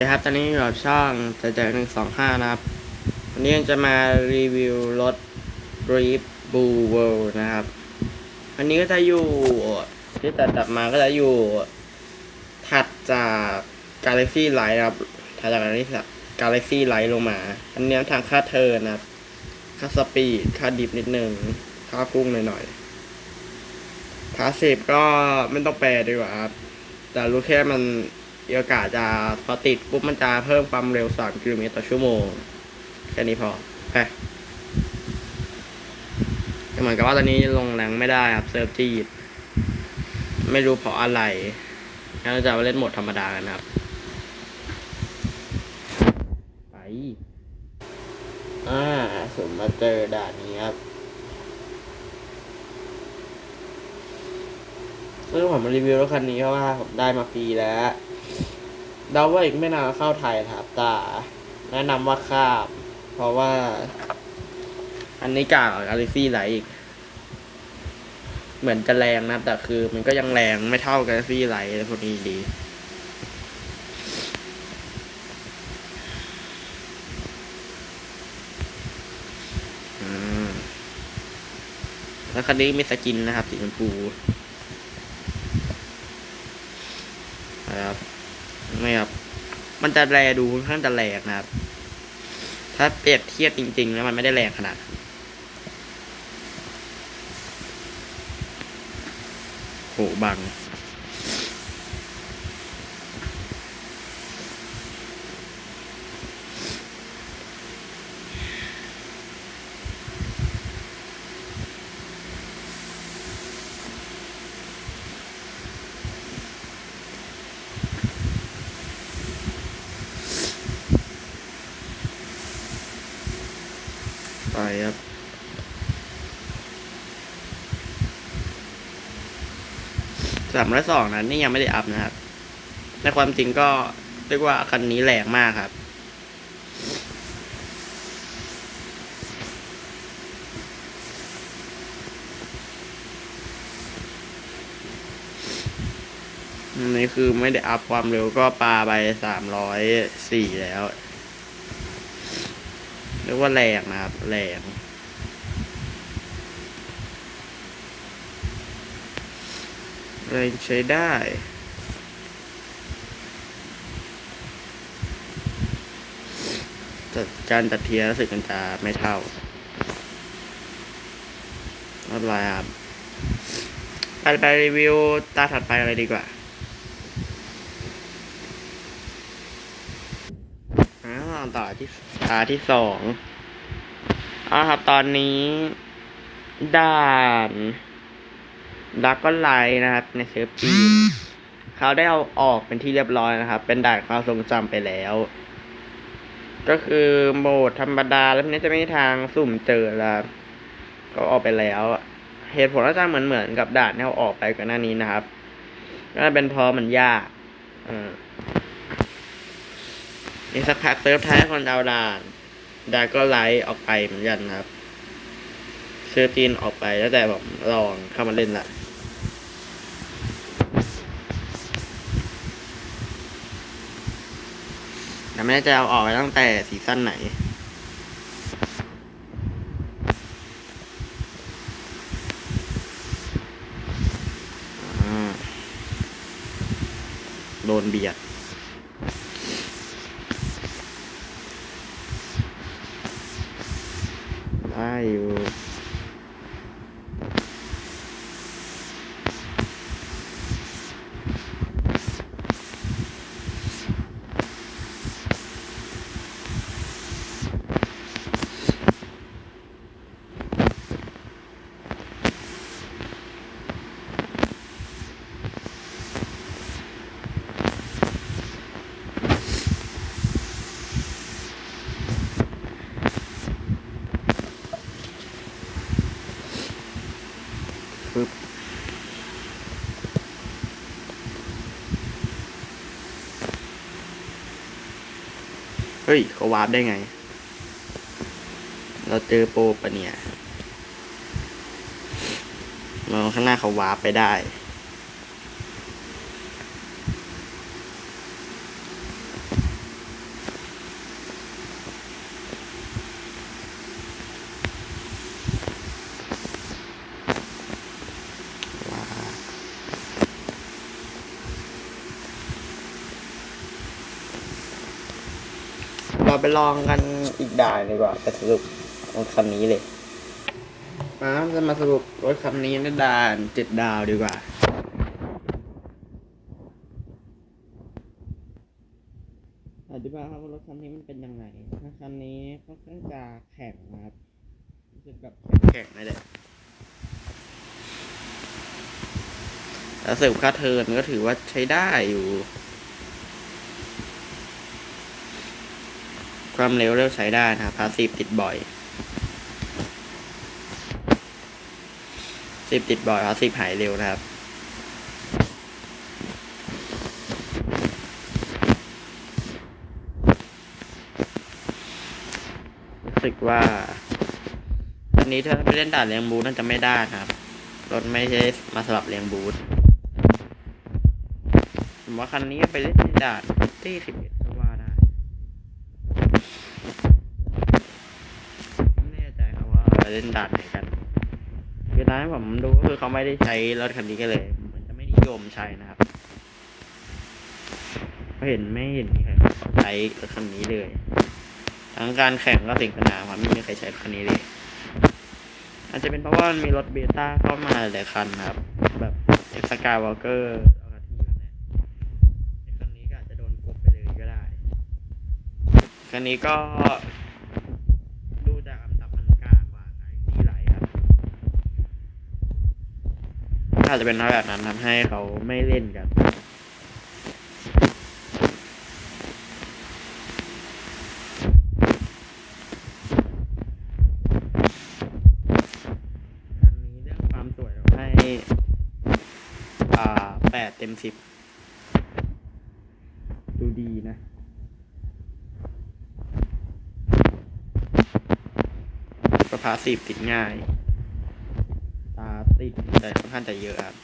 ครับ ตอนนี้อยู่กับช่องจะเจอหนึ่งสองห้านะครับ วันนี้จะมารีวิวรถ Reef Blue World นะครับ อันนี้ก็จะอยู่ที่ตัดตัดมาก็จะอยู่ ถัดจาก Galaxy Light นะครับถัดจาก Galaxy Galaxy Light ลงมา อันนี้ทางค่าเทิร์นะครับ ค่าสปีด ค่าดิฟนิดนึง ค่าพุ่งหน่อยๆพาสซีฟก็ไม่ต้องแปลดีกว่าครับ แต่รู้แค่มัน มีโอกาสจะพอติดปุ๊บมันจะเพิ่มความเร็ว 3 กิโลเมตรต่อชั่วโมง แค่นี้พอไปเหมือนกับว่าตอนนี้ลงแรงไม่ได้ครับเซิร์ฟจีดไม่รู้เพราะอะไรงั้นเราจะมาเล่นโหมดธรรมดากันครับ ไป อ่าสมมาเจอด่านนี้ครับซึ่องผมมารีวิวรถคันนี้เพราะว่าผมได้มาฟรีแล้ว เดาว่าอีกไม่นานก็เข้าไทยครับแต่แนะนำว่าข้ามเพราะว่า อันนี้กากกว่า Galaxy ไหลอีก เหมือนจะแรงนะ แต่คือมันก็ยังแรงไม่เท่า Galaxy ไหลพวกนี้ดีแล้วคันนี้มีสกินนะครับสีชมพูนะครับไม่ครับ มันจะแรดูค่อนข้างจะแรงนะครับ ถ้าเปรียบเทียบจริง ๆ แล้วมันไม่ได้แรงขนาดโหบัง ไปครับ สามร้อยสองนั้นนี่ยังไม่ได้อัพนะครับ ในความจริงก็เรียกว่าคันนี้แรงมากครับนนี้คือไม่ได้อัพความเร็วก็ปาไปสามร้อยสี่แล้ว เรียกว่าแรงนะครับแรงแรงใช้ได้แต่การจัดเทียร์รู้สึกมันจะไม่เท่าอะไรครับไปไปรีวิวตาถัดไปอะไรดีกว่า อ้าวต่อที่ตาที่สองอ่าครับตอนนี้ ด่านดักก็ไลนะครับ ในเซิร์ฟจีนเขาได้เอาออกเป็นที่เรียบร้อยนะครับ เป็นด่านความทรงจำไปแล้ว ก็คือโหมดธรรมดาแล้วทีนี้จะไม่มีทางสุ่มเจอแล้ว ก็ออกไปแล้ว เหตุผลก็จะเหมือนเหมือนกับด่านที่เราออกไปก่อนหน้านี้นะครับก็เป็นเพราะมันยากอ่า อีกสักพักเซิร์ฟท้ายคนเอาด่านดาก็ไลฟ์ออกไปเหมือนกันครับเซิร์ฟจีนออกไปแล้วแต่ผมลองเข้ามาเล่นละแต่ไม่แน่ใจเอาออกไปตั้งแต่ซีซั่นไหนโดนเบียดอยู่ ปึ๊บเฮ้ยเขาวาร์ปได้ไง เราเจอโปรปะเนี่ยมองข้างหน้าเขาวาร์ปไปได้ เราไปลองกันอีกด่านดีกว่าจะสรุปรถคันนี้เลยมาจะมาสรุปรถคันนี้ในด่านเจ็ดดาวดีกว่าอธิบายครับว่ารถคันนี้มันเป็นยังไงรถคันนี้ค่อนข้างจะแข็งนะครับรู้สึกแบบแข็งเลยแหละแล้วเสริมค่าเทิร์นก็ถือว่าใช้ได้อยู่ ความเร็วเร็วใช้ได้นะครับพาสีติดบ่อยสิบติดบ่อยพาสีหายเร็วนะครับรู้สึกว่าอันนี้ถ้าไปเล่นด่านเลี้ยงบูธน่าจะไม่ได้นะครับรถไม่ใช่มาสลับเลี้ยงบูธผมว่าคันนี้ไปเล่นด่านที่สิบเอ็ด เล่นด่านไหนกันคือตอนที่ผมดูก็คือเขาไม่ได้ใช้รถคันนี้กันเลยเหมือนจะไม่นิยมใช้นะครับก็เห็นไม่เห็นมีใครใช้รถคันนี้เลยทั้งการแข่งก็สิ่งสนามครับไม่มีใครใช้คันนี้เลย อาจจะเป็นเพราะว่ามันมีรถเบต้าเข้ามาหลายคันครับ แบบเอ็กซ์กาวอลเกอร์เอากระที่เนี่ยคันนี้ก็อาจจะโดนกบไปเลยก็ได้ คันนี้ก็ ดูจากอันดับมันกล้ากว่าไอ้ที่ไหลครับ อาจะเป็นเพราแบบนั้นทำให้เขาไม่เล่นกันอันนี้เรื่องความสวยเราให้อ่าแปดเต็มสิบดูดีนะประพาสีติดง่าย ติดแต่ค่อนข้างจะเยอะครับ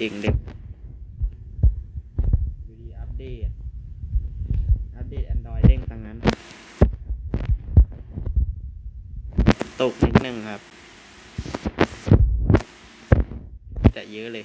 จริงเด็กอยู่ดีอัปเดต อัปเดต Android เด้งทั้งนั้น ตกนิดนึงครับ จะเยอะเลย